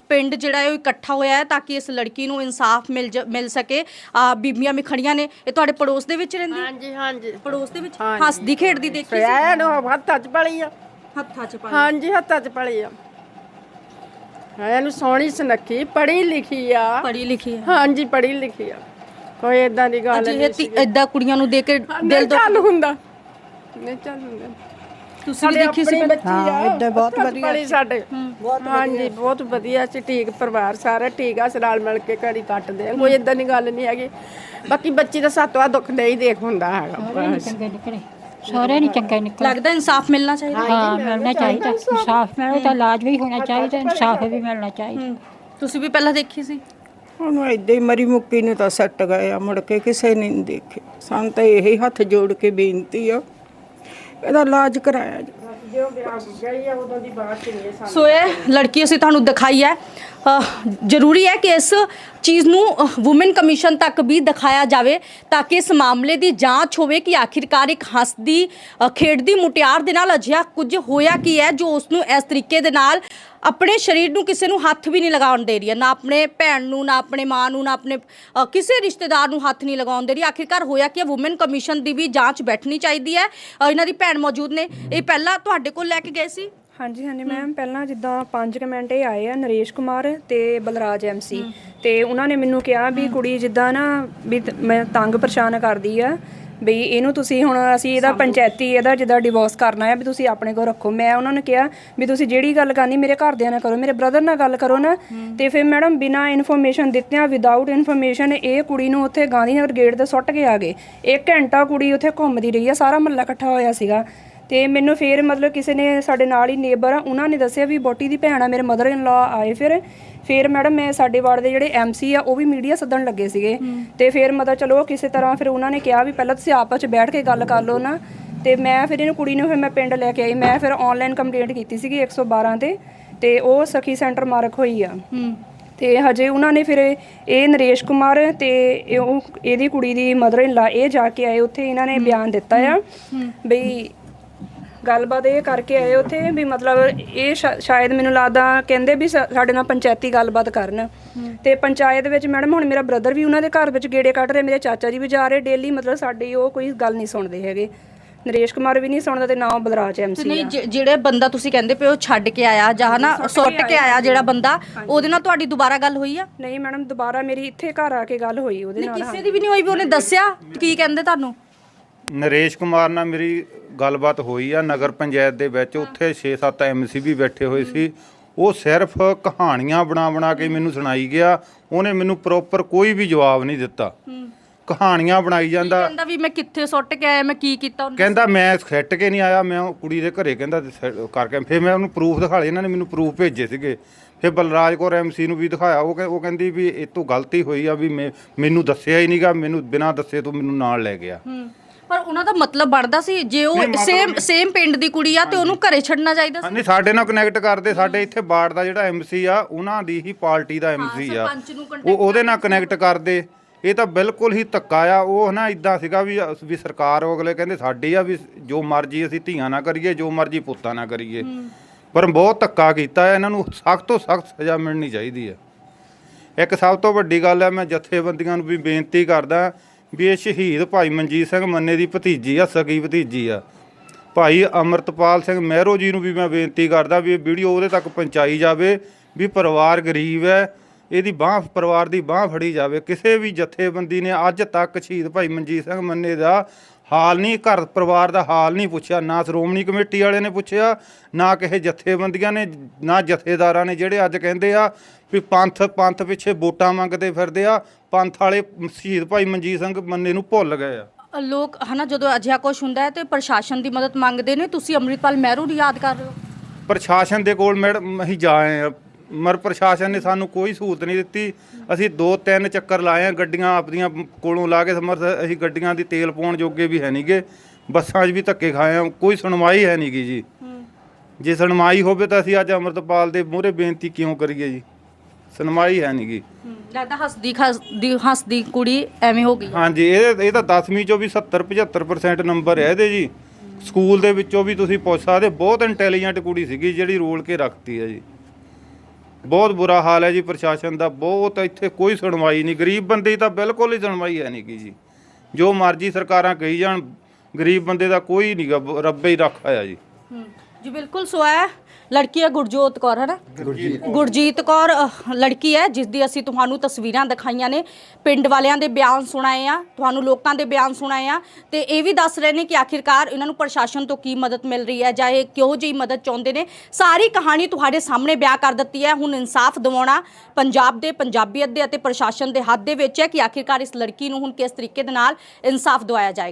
ਪਿੰਡ ਜਿਹੜਾ ਹੈ ਉਹ ਇਕੱਠਾ ਹੋਇਆ ਹੈ ਤਾਂ ਕਿ ਇਸ ਲੜਕੀ ਨੂੰ ਇਨਸਾਫ ਮਿਲ ਜ- ਮਿਲ ਸਕੇ। ਆ ਬੀਬੀਆਂ ਮਿਖੜੀਆਂ ਨੇ। ਇਹ ਤੁਹਾਡੇ ਪੜੋਸ ਦੇ ਵਿੱਚ ਰਹਿੰਦੀ? ਹਾਂਜੀ ਹਾਂਜੀ। ਪੜੋਸ ਦੇ ਵਿੱਚ? ਹੱਸਦੀ ਖੇਡਦੀ ਦੇਖੀ ਸੀ? ਐ ਨੂੰ ਹੱਥਾਂ 'ਚ ਪਲੀ ਆ। ਹੱਥਾਂ 'ਚ ਪਾ ਹਾਂਜੀ ਹੱਥਾਂ 'ਚ ਪਲੀ ਆ। ਐ ਨੂੰ ਸੋਹਣੀ ਸੁਨੱਖੀ ਪੜ੍ਹੀ ਲਿਖੀ ਆ। ਪੜ੍ਹੀ ਲਿਖੀ ਹੈ ਹਾਂਜੀ ਪੜ੍ਹੀ ਲਿਖੀ ਆ। ਕੋਈ ਏਦਾਂ ਦੀ ਗੱਲ ਨਹੀਂ ਤੀ- ਏਦਾਂ ਕੁੜੀਆਂ ਨੂੰ ਦੇਖ ਕੇ ਦਿਲ ਦਿਲ ਤੋਂ ਚੱਲ ਹੁੰਦਾ। ਨਹੀਂ ਚੱਲ ਹੁੰਦਾ। ਤੁਸੀਂ ਵੀ ਦੇਖੀ ਸੀ ਬੱਚੀ ਆ। ਬਹੁਤ ਵਧੀਆ ਸਾਡੇ। ਹਾਂਜੀ ਬਹੁਤ ਵਧੀਆ ਸੀ। ਠੀਕ ਪਰਿਵਾਰ ਸਾਰਾ ਠੀਕ ਆ ਅਸੀਂ ਮਿਲ ਕੇ ਘੜੀ ਕੱਟਦੇ ਆ। ਕੋਈ ਏਦਾਂ ਦੀ ਗੱਲ ਨਹੀਂ ਹੈਗੀ। ਬਾਕੀ ਬੱਚੀ ਦਾ ਸਾਤਵਾ ਦੁੱਖ ਨਹੀਂ ਦੇਖ ਹੁੰਦਾ ਹੈਗਾ। ਬਸ। ਸਾਰੇ ਨਹੀਂ ਚੰਗੇ ਨਿਕਲ ਲੱਗਦਾ ਇਨਸਾਫ ਮਿਲਣਾ ਚਾਹੀਦਾ। ਹਾਂ ਮਿਲਣਾ ਚਾਹੀਦਾ। ਇਨਸਾਫ ਮਿਲੇ ਤਾਂ ਇਲਾਜ ਵੀ ਹੋਣਾ ਚਾਹੀਦਾ ਇਨਸਾਫ ਵੀ ਮਿਲਣਾ ਚਾਹੀਦਾ। ਤੁਸੀਂ ਵੀ ਪਹਿਲਾਂ ਦੇਖੀ ਸੀ? ਉਹਨੂੰ ਏਦਾਂ ਹੀ ਮਰੀ ਮੁੱਕੀ ਨੂੰ ਤਾਂ ਸੱਟ ਗਏ ਆ ਮੁੜ ਕੇ ਕਿਸੇ ਨੇ ਨਹੀਂ ਦੇਖੇ। ਸਾਨੂੰ ਤਾਂ ਇਹੀ ਹੱਥ ਜੋੜ ਕੇ ਬੇਨਤੀ ਆ ਇਹਦਾ ਇਲਾਜ ਕਰਾਇਆ ਜੀ ਸੋ ਇਹ ਲੜਕੀ ਅਸੀਂ ਤੁਹਾਨੂੰ ਦਿਖਾਈ ਹੈ। ਜ਼ਰੂਰੀ ਹੈ ਕਿ ਇਸ ਚੀਜ਼ ਨੂੰ ਔਮਨ ਕਮਿਸ਼ਨ ਤੱਕ ਵੀ ਦਿਖਾਇਆ ਜਾਵੇ ਤਾਂ ਕਿ ਇਸ ਮਾਮਲੇ ਦੀ ਜਾਂਚ ਹੋਵੇ ਕਿ ਆਖਿਰਕਾਰ ਇੱਕ ਹੱਸਦੀ ਅਹ ਖੇਡਦੀ ਮੁਟਿਆਰ ਦੇ ਨਾਲ ਅਜਿਹਾ ਕੁਝ ਹੋਇਆ ਕੀ ਹੈ ਜੋ ਉਸ ਨੂੰ ਇਸ ਤਰੀਕੇ ਦੇ ਨਾਲ ਆਪਣੇ ਸਰੀਰ ਨੂੰ ਕਿਸੇ ਨੂੰ ਹੱਥ ਵੀ ਨਹੀਂ ਲਗਾਉਣ ਦੇ ਰਹੀ ਹੈ। ਨਾ ਆਪਣੇ ਭੈਣ ਨੂੰ ਨਾ ਆਪਣੇ ਮਾਂ ਨੂੰ ਨਾ ਆਪਣੇ ਅ, ਕਿਸੇ ਰਿਸ਼ਤੇਦਾਰ ਨੂੰ ਹੱਥ ਨਹੀਂ ਲਗਾਉਣ ਦੇ ਰਹੀ। ਆਖਿਰਕਾਰ ਹੋਇਆ ਕੀ ਹੈ ਔਮਨ ਕਮਿਸ਼ਨ ਦੀ ਵੀ ਜਾਂਚ ਬੈਠਣੀ ਚਾਹੀਦੀ ਹੈ। ਅ, ਇਹਨਾਂ ਦੀ ਭੈਣ ਮੌਜੂਦ ਨੇ। ਇਹ ਪਹਿਲਾਂ ਤੁਹਾਡੇ ਕੋਲ ਲੈ ਕੇ ਗਏ ਸੀ? ਹਾਂਜੀ ਹਾਂਜੀ ਮੈਮ ਪਹਿਲਾਂ ਜਿੱਦਾਂ 5 ਮਿੰਟ ਇਹ ਆਏ ਆ ਨਰੇਸ਼ ਕੁਮਾਰ ਤੇ ਬਲਰਾਜ ਐਮਸੀ ਤੇ ਉਹਨਾਂ ਨੇ ਮੈਨੂੰ ਕਿਹਾ ਵੀ ਕੁੜੀ ਜਿੱਦਾਂ ਨਾ ਵੀ ਤ- ਮੈਂ ਤੰਗ ਪਰੇਸ਼ਾਨ ਕਰਦੀ ਆ ਵੀ ਇਹਨੂੰ ਤੁਸੀਂ ਹੁਣ ਅਸੀਂ ਇਹਦਾ ਪੰਚਾਇਤੀ ਇਹਦਾ ਜਿੱਦਾਂ ਡਿਵੋਰਸ ਕਰਨਾ ਹੈ ਵੀ ਤੁਸੀਂ ਆਪਣੇ ਕੋਲ ਰੱਖੋ। ਮੈਂ ਉਹਨਾਂ ਨੂੰ ਕਿਹਾ ਵੀ ਤੁਸੀਂ ਜਿਹੜੀ ਗੱਲ ਕਰਨੀ ਮੇਰੇ ਘਰਦਿਆਂ ਨਾਲ ਕਰੋ ਮੇਰੇ ਬ੍ਰਦਰ ਨਾਲ ਗੱਲ ਕਰੋ ਨਾ। ਤੇ ਫਿਰ ਮੈਡਮ ਬਿਨਾ ਇਨਫੋਰਮੇਸ਼ਨ ਦਿੱਤਿਆਂ ਵਿਦਆਊਟ ਇਨਫੋਰਮੇਸ਼ਨ ਇਹ ਕੁੜੀ ਨੂੰ ਉੱਥੇ ਗਾਂਧੀ ਨਗਰ ਗੇਟ ਤੇ ਸੁੱਟ ਕੇ ਆ ਗਏ। ਇੱਕ ਘੰਟਾ ਕੁੜੀ ਉੱਥੇ ਘੁੰਮਦੀ ਰਹੀ ਆ ਸਾਰਾ ਮਹੱਲਾ ਇਕੱਠਾ ਹੋਇਆ ਸੀਗਾ। ਤੇ ਮੈਨੂੰ ਫਿਰ ਮਤਲਬ ਕਿਸੇ ਨੇ ਸਾਡੇ ਨਾਲ ਹੀ ਨੇਬਰ ਆ ਉਹਨਾਂ ਨੇ ਦੱਸਿਆ ਵੀ ਬੋਟੀ ਦੀ ਭੈਣ ਆ ਮੇਰੇ ਮਦਰ ਇਨ ਲਾ ਆਏ ਫਿਰ। ਫਿਰ ਮੈਡਮ ਮੈਂ ਸਾਡੇ ਵਾਰਡ ਦੇ ਜਿਹੜੇ ਐਮਸੀ ਆ ਉਹ ਵੀ ਮੀਡੀਆ ਸੱਦਣ ਲੱਗੇ ਸੀਗੇ। ਤੇ ਫਿਰ ਮਤਲਬ ਚਲੋ ਕਿਸੇ ਤਰ੍ਹਾਂ ਫਿਰ ਉਹਨਾਂ ਨੇ ਕਿਹਾ ਵੀ ਪਹਿਲਾਂ ਤੁਸੀਂ ਆਪਸ ਚ ਬੈਠ ਕੇ ਗੱਲ ਕਰ ਲਓ ਨਾ। ਤੇ ਮੈਂ ਫਿਰ ਇਹਨੂੰ ਕੁੜੀ ਨੂੰ ਫਿਰ ਮੈਂ ਪਿੰਡ ਲੈ ਕੇ ਆਈ। ਮੈਂ ਫਿਰ ਆਨਲਾਈਨ ਕੰਪਲੇਂਟ ਕੀਤੀ ਸੀਗੀ 112 ਤੇ ਤੇ ਉਹ ਸਖੀ ਸੈਂਟਰ ਮਾਰਕ ਹੋਈ ਆ। ਤੇ ਹਜੇ ਉਹਨਾਂ ਨੇ ਫਿਰ ਇਹ ਨਰੇਸ਼ ਕੁਮਾਰ ਤੇ ਇਹ ਉਹ ਇਹਦੀ ਕੁੜੀ ਦੀ ਮਦਰ ਇਨ ਲਾ ਇਹ ਜਾ ਕੇ ਆਏ। ਉੱਥੇ ਇਹਨਾਂ ਨੇ ਬਿਆਨ ਦਿੱਤਾ ਆ ਬਈ ਗੱਲਬਾਤ ਇਹ ਕਰਕੇ ਆਏ ਉੱਥੇ ਵੀ ਮਤਲਬ ਇਹ ਸ਼ਾ- ਸ਼ਾਇਦ ਮੈਨੂੰ ਲੱਗਦਾ ਕਹਿੰਦੇ ਵੀ ਸਾ- ਸਾਡੇ ਨਾਲ ਪੰਚਾਇਤੀ ਗੱਲਬਾਤ ਕਰਨ। ਤੇ ਪੰਚਾਇਤ ਵਿੱਚ ਮੈਡਮ ਹੁਣ ਮੇਰਾ ਬ੍ਰਦਰ ਵੀ ਉਹਨਾਂ ਦੇ ਘਰ ਵਿੱਚ ਗੇੜੇ ਕੱਢ ਰਹੇ ਮੇਰੇ ਚਾਚਾ ਜੀ ਵੀ ਜਾ ਰਹੇ ਡੇਲੀ ਮਤਲਬ ਸਾਡੀ ਉਹ ਕੋਈ ਗੱਲ ਨਹੀਂ ਸੁਣਦੇ ਹੈਗੇ। ਨਰੇਸ਼ ਕੁਮਾਰ ਵੀ ਨਹੀਂ ਸੁਣਦਾ ਤੇ ਨਾ ਉਹ ਬਲਰਾਜ ਐਮਸੀ ਨਹੀਂ ਜਿ- ਜਿਹੜੇ ਬੰਦਾ ਤੁਸੀਂ ਕਹਿੰਦੇ ਪਏ ਉਹ ਛੱਡ ਕੇ ਆਇਆ ਜਾਂ ਨਾ ਸੁੱਟ ਕੇ ਆਇਆ ਜਿਹੜਾ ਬੰਦਾ ਉਹਦੇ ਨਾਲ ਤੁਹਾਡੀ ਦੁਬਾਰਾ ਗੱਲ ਹੋਈ ਆ? ਨਹੀਂ ਮੈਡਮ ਦੁਬਾਰਾ ਮੇਰੀ ਇੱਥੇ ਘਰ ਆ ਕੇ ਗੱਲ ਹੋਈ ਉਹਦੇ ਨਾਲ ਕਿਸੇ ਦੀ ਵੀ ਨਹੀਂ ਹੋਈ ਵੀ ਉਹਨੇ ਦੱਸਿਆ? ਕੀ ਕਹਿੰਦੇ ਤੁਹਾਨੂੰ? ਨਰੇਸ਼ ਕੁਮਾਰ ਨਾਲ ਮੇਰੀ ਗੱਲਬਾਤ ਹੋਈ ਆ ਨਗਰ ਪੰਚਾਇਤ ਦੇ ਵਿੱਚ। ਉੱਥੇ 6-7 ਐਮਸੀ ਵੀ ਬੈਠੇ ਹੋਏ ਸੀ। ਉਹ ਸਿਰਫ ਕਹਾਣੀਆਂ ਬਣਾ ਬਣਾ ਕੇ ਮੈਨੂੰ ਸੁਣਾਈ ਗਿਆ। ਉਹਨੇ ਮੈਨੂੰ ਪ੍ਰੋਪਰ ਕੋਈ ਵੀ ਜਵਾਬ ਨਹੀਂ ਦਿੱਤਾ। ਕਹਾਣੀਆਂ ਬਣਾਈ ਜਾਂਦਾ। ਕਹਿੰਦਾ ਵੀ ਮੈਂ ਕਿੱਥੇ ਸੁੱਟ ਕੇ ਆਇਆ ਮੈਂ ਕੀ ਕੀਤਾ ਉਹਨੇ? ਕਹਿੰਦਾ ਮੈਂ ਸੈੱਟ ਕੇ ਨਹੀਂ ਆਇਆ ਮੈਂ ਉਹ ਕੁੜੀ ਦੇ ਘਰੇ ਕਹਿੰਦਾ ਸੈ- ਕਰਕੇ ਫਿਰ ਮੈਂ ਉਹਨੂੰ ਪ੍ਰੂਫ ਦਿਖਾ ਲਏ। ਇਹਨਾਂ ਨੇ ਮੈਨੂੰ ਪ੍ਰੂਫ ਭੇਜੇ ਸੀਗੇ। ਫਿਰ ਬਲਰਾਜ ਕੌਰ ਐਮਸੀ ਨੂੰ ਵੀ ਦਿਖਾਇਆ। ਉਹ ਕਹਿ- ਉਹ ਕਹਿੰਦੀ ਵੀ ਇਹ ਤੋਂ ਗਲਤੀ ਹੋਈ ਆ ਵੀ ਮੈਂ ਮੈਨੂੰ ਦੱਸਿਆ ਹੀ ਨਹੀਂਗਾ ਮੈਨੂੰ ਬਿਨਾਂ ਦੱਸੇ ਤੋਂ ਮੈਨੂੰ ਨਾਲ ਲੈ ਗਿਆ। ਪਰ ਉਹਨਾਂ ਦਾ ਮਤਲਬ ਬਣਦਾ ਸੀ ਜੇ ਉਹ ਸੇਮ ਸੇਮ ਪਿੰਡ ਦੀ ਕੁੜੀ ਆ ਤੇ ਉਹਨੂੰ ਘਰੇ ਛੱਡਣਾ ਚਾਹੀਦਾ ਸੀ। ਨਹੀਂ ਸਾਡੇ ਨਾਲ ਕਨੈਕਟ ਕਰਦੇ ਸਾਡੇ ਇੱਥੇ ਬਾੜ ਦਾ ਜਿਹੜਾ ਐਮਸੀ ਆ ਉਹਨਾਂ ਦੀ ਹੀ ਪਾਰਟੀ ਦਾ ਐਮਸੀ ਆ। ਸਰਪੰਚ ਨੂੰ ਉਹ ਉਹਦੇ ਨਾਲ ਕਨੈਕਟ ਕਰਦੇ। ਇਹ ਤਾਂ ਬਿਲਕੁਲ ਹੀ ਧੱਕਾ ਆ। ਉਹ ਨਾ ਇਦਾਂ ਸੀਗਾ ਵੀ ਵੀ ਸਰਕਾਰ ਉਹ ਅਗਲੇ ਕਹਿੰਦੇ ਸਾਡੀ ਆ ਵੀ ਜੋ ਮਰਜ਼ੀ ਅਸੀਂ ਧੀਆਂ ਨਾ ਕਰੀਏ ਜੋ ਮਰਜ਼ੀ ਪੁੱਤਾਂ ਨਾ ਕਰੀਏ। ਪਰ ਬਹੁਤ ਧੱਕਾ ਕੀਤਾ ਹੈ ਇਹਨਾਂ ਨੂੰ ਸਖਤ ਤੋਂ ਸਖਤ ਸਜ਼ਾ ਮਿਲਣੀ ਚਾਹੀਦੀ ਹੈ ਇੱਕ ਸਭ ਤੋਂ ਵੱਡੀ ਗੱਲ ਹੈ ਮੈਂ ਜਥੇਬੰਦੀਆਂ ਨੂੰ ਵੀ ਬੇਨਤੀ ਕਰਦਾ ਵੀ ਇਹ ਸ਼ਹੀਦ ਭਾਈ ਮਨਜੀਤ ਸਿੰਘ ਮੰਨੇ ਦੀ ਭਤੀਜੀ ਆ, ਸਕੀ ਭਤੀਜੀ ਆ। ਭਾਈ ਅਮਰਤਪਾਲ ਸਿੰਘ ਮਹਿਰੋ ਜੀ ਨੂੰ ਵੀ ਮੈਂ ਬੇਨਤੀ ਕਰਦਾ ਵੀ ਇਹ ਵੀਡੀਓ ਉਹਦੇ ਤੱਕ ਪਹੁੰਚਾਈ ਜਾਵੇ ਵੀ ਪਰਿਵਾਰ ਗਰੀਬ ਹੈ, ਇਹਦੀ ਬਾਹ, ਪਰਿਵਾਰ ਦੀ ਬਾਹ ਫੜੀ ਜਾਵੇ। ਕਿਸੇ ਵੀ ਜਥੇਬੰਦੀ ਨੇ ਅੱਜ ਤੱਕ ਸ਼ਹੀਦ ਭਾਈ ਮਨਜੀਤ ਸਿੰਘ ਮੰਨੇ ਦਾ ਹਾਲ ਨਹੀਂ ਘਰ ਪਰਿਵਾਰ ਦਾ ਹਾਲ ਨਹੀਂ ਪੁੱਛਿਆ ਨਾ ਸ਼੍ਰੋਮਣੀ ਕਮੇਟੀ ਵਾਲੇ ਨੇ ਪੁੱਛਿਆ ਨਾ ਕਿਸੇ ਜਥੇਬੰਦੀਆਂ ਨੇ ਨਾ ਜਥੇਦਾਰਾਂ ਨੇ ਜਿਹੜੇ ਅੱਜ ਕਹਿੰਦੇ ਆ ਵੀ ਪੰਥ ਪੰਥ ਪਿੱਛੇ ਵੋਟਾਂ ਮੰਗਦੇ ਫਿਰਦੇ ਆ ਪੰਥ ਵਾਲੇ ਸ਼ਹੀਦ ਭਾਈ ਮਨਜੀਤ ਸਿੰਘ ਮੰਨੇ ਨੂੰ ਭੁੱਲ ਗਏ ਆ। ਲੋਕ ਹਨਾ ਜਦੋਂ ਅਜਿਹਾ ਕੁਝ ਹੁੰਦਾ ਹੈ ਤੇ ਪ੍ਰਸ਼ਾਸਨ ਦੀ ਮਦਦ ਮੰਗਦੇ ਨੇ ਤੁਸੀਂ ਅੰਮ੍ਰਿਤਪਾਲ ਮਹਿਰੂ ਨੂੰ ਯਾਦ ਕਰ ਰਹੇ ਹੋ? ਪ੍ਰਸ਼ਾਸਨ ਦੇ ਕੋਲ ਮੈਡਮ ਅਸੀਂ ਜਾਏ ਆ ਮਰ ਪ੍ਰਸ਼ਾਸਨ ਨੇ ਸਾਨੂੰ ਕੋਈ ਸਹੂਲਤ ਨਹੀਂ ਦਿੱਤੀ। ਅਸੀਂ ਦੋ ਤਿੰਨ ਚੱਕਰ ਲਾਏ ਆ ਗੱਡੀਆਂ ਆਪਦੀਆਂ ਕੋਲੋਂ ਲਾ ਕੇ ਸਮਰਥ ਅਸੀਂ ਗੱਡੀਆਂ ਦੀ ਤੇਲ ਪਾਉਣ ਜੋਗੇ ਵੀ ਹੈ ਨਹੀਂਗੇ ਬੱਸਾਂ 'ਚ ਵੀ ਧੱਕੇ ਖਾਏ ਆ ਕੋਈ ਸੁਣਵਾਈ ਹੈ ਨਹੀਂਗੀ ਜੀ। ਜੇ ਸੁਣਵਾਈ ਹੋਵੇ ਤਾਂ ਅਸੀਂ ਅੱਜ ਅਮਰਤਪਾਲ ਦੇ ਮੂਹਰੇ ਬੇਨਤੀ ਕਿਉਂ ਕਰੀਏ ਜੀ? ਸੁਣਵਾਈ ਹੈ ਨਹੀਂਗੀ ਲੱਗਦਾ ਹੱਸਦੀ ਖਸਦੀ ਹੱਸਦੀ ਕੁੜੀ ਐਵੇਂ ਹੋ ਗਈ ਹਾਂਜੀ ਇਹ ਇਹ ਤਾਂ 10ਵੀਂ ਚੋਂ ਵੀ 70 75% ਨੰਬਰ ਹੈ ਇਹਦੇ ਜੀ। ਸਕੂਲ ਦੇ ਵਿੱਚੋਂ ਵੀ ਤੁਸੀਂ ਪੁੱਛ ਸਕਦੇ ਬਹੁਤ ਇੰਟੈਲੀਜੈਂਟ ਕੁੜੀ ਸੀਗੀ ਜਿਹੜੀ ਰੋਲ ਕੇ ਰੱਖਤੀ ਹੈ ਜੀ। ਬਹੁਤ ਬੁਰਾ ਹਾਲ ਹੈ ਜੀ ਪ੍ਰਸ਼ਾਸਨ ਦਾ, ਬਹੁਤ ਇੱਥੇ ਕੋਈ ਸੁਣਵਾਈ ਨਹੀਂ, ਗਰੀਬ ਬੰਦੇ ਦੀ ਤਾਂ ਬਿਲਕੁਲ ਹੀ ਸੁਣਵਾਈ ਹੈ ਨਹੀਂ ਗੀ ਜੀ। ਜੋ ਮਰਜ਼ੀ ਸਰਕਾਰਾਂ ਕਹੀ ਜਾਣ, ਗਰੀਬ ਬੰਦੇ ਦਾ ਕੋਈ ਨਹੀਂ ਗਾ, ਰੱਬੇ ਹੀ ਰੱਖਾ ਆ ਜੀ। ਜੀ ਬਿਲਕੁਲ ਸੋ ਹੈ। ਲੜਕੀ ਹੈ ਗੁਰਜੋਤ ਕੌਰ ਹੈ ਨਾ ਗੁਰਜੀਤ ਕੌਰ ਅਹ, ਲੜਕੀ ਹੈ ਜਿਸ ਦੀ ਅਸੀਂ ਤੁਹਾਨੂੰ ਤਸਵੀਰਾਂ ਦਿਖਾਈਆਂ ਨੇ। ਪਿੰਡ ਵਾਲਿਆਂ ਦੇ ਬਿਆਨ ਸੁਣਾਏ ਆ ਤੁਹਾਨੂੰ ਲੋਕਾਂ ਦੇ ਬਿਆਨ ਸੁਣਾਏ ਆ। ਤੇ ਇਹ ਵੀ ਦੱਸ ਰਹੇ ਨੇ ਕਿ ਆਖਿਰਕਾਰ ਇਹਨਾਂ ਨੂੰ ਪ੍ਰਸ਼ਾਸਨ ਤੋਂ ਕੀ ਮਦਦ ਮਿਲ ਰਹੀ ਹੈ ਜਾਂ ਇਹ ਕਿਹੋ ਜਿਹੀ ਮਦਦ ਚਾਹੁੰਦੇ ਨੇ। ਸਾਰੀ ਕਹਾਣੀ ਤੁਹਾਡੇ ਸਾਹਮਣੇ ਬਿਆਨ ਕਰ ਦਿੱਤੀ ਹੈ। ਹੁਣ ਇਨਸਾਫ ਦਿਵਾਉਣਾ ਪੰਜਾਬ ਦੇ ਪੰਜਾਬੀਅਤ ਦੇ ਅਤੇ ਪ੍ਰਸ਼ਾਸਨ ਦੇ ਹੱਥ ਦੇ ਵਿੱਚ ਹੈ ਕਿ ਆਖਿਰਕਾਰ ਇਸ ਲੜਕੀ ਨੂੰ ਹੁਣ ਕਿਸ ਤਰੀਕੇ ਦੇ ਨਾਲ ਇਨਸਾਫ ਦਿਵਾਇਆ ਜਾਏਗਾ।